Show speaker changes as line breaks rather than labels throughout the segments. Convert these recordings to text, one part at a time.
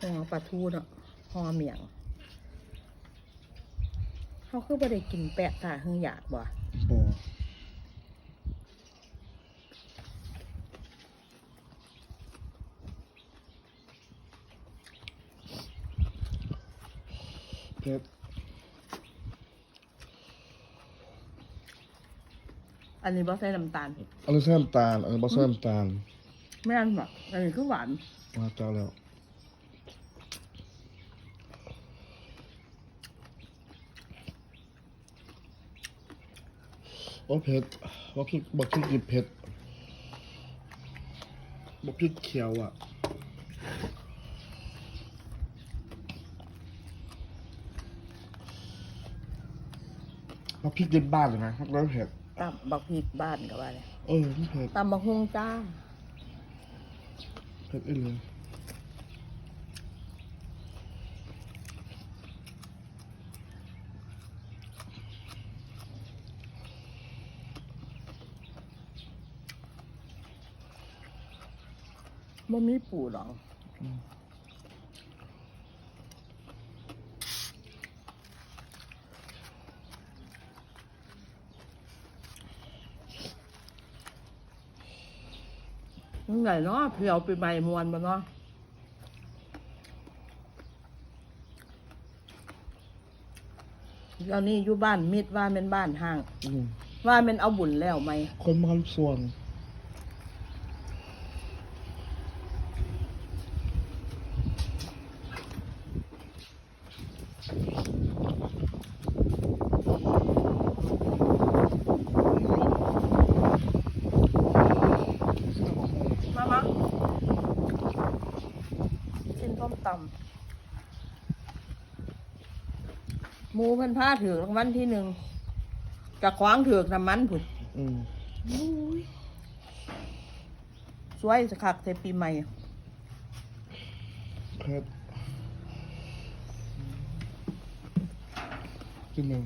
ห่อปลาทูเนาะห่อเมียงเขาคือบ่ได้กินแปะตาหึงอยากบ่
บ่เผ็ด
อันนี้บ่ใส่น้ำตาล
อันนี้ใส่น้ำตาล อันนี้บ่ใส่น้ำตาล
ไม่อันหรอกอันนี้คือหวาน
มาเจ้าแล้ว โอ้เผ็ดบอกพี่บอกพี่กินเผ็ดบอกพี่เขียวอะบอกพี่กินบ้านเลยนะครับแล้วเผ็ด
ตำบักพริกบ้านก็ว่าเลย
เออไม่เผ็ด
ตำบักฮุงจ้า
เผ็ดอีเลย
บ่มีปูหรอกยังไงเนาะเพียวไปใบมวนบ่เนาะตอนนี้อยู่บ้านมิดว่าเป็นบ้านห้าง
อืม
ว่าเป็นเอาบุญแล้วไหม
คนมาทุกส่วน
มามากินต้มตำหมูเพันผ้าถือรางวัลที่หนึ่งจะคว้างถือกน้ำมันผุด
อืม
สวยสคักในปีใหม่
เผ็ดกินหนึ่ง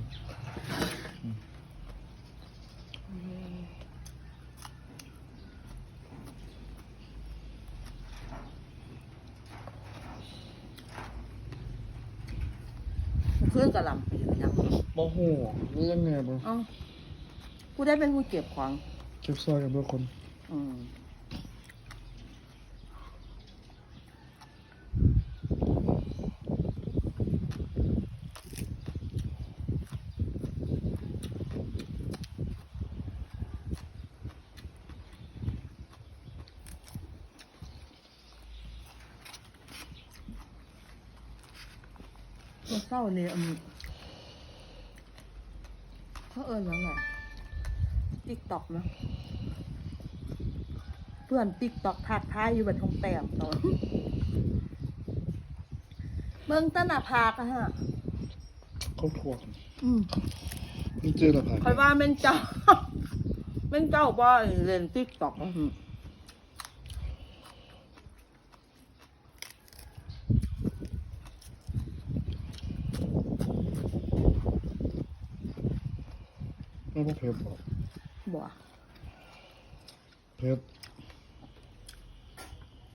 เพื่อนกระหลำปีนะยัง
โอ้โหเรื่องไงบ้าง
เอ้ากูได้เป็นผู้เก็บของ
เก็บซอยกันด้วยคน
อืม มื่อเศร้านี่อืมเขาเอิญยังไงติ๊กตอกนะเพื่อนติ๊กตอกทักทายอยู่บนทองแต้มตอนเมืองต้นหน้าผากอะฮะ
เขาถ่วง
อืม
นี่เจอแล้วครับ
คอยว่าเป็นเจ้าเป็นเจ้าบ่เล่นติ๊กตอกอืม
ไม่ว่าเผ็ดหรอก
บ่
เผ็ด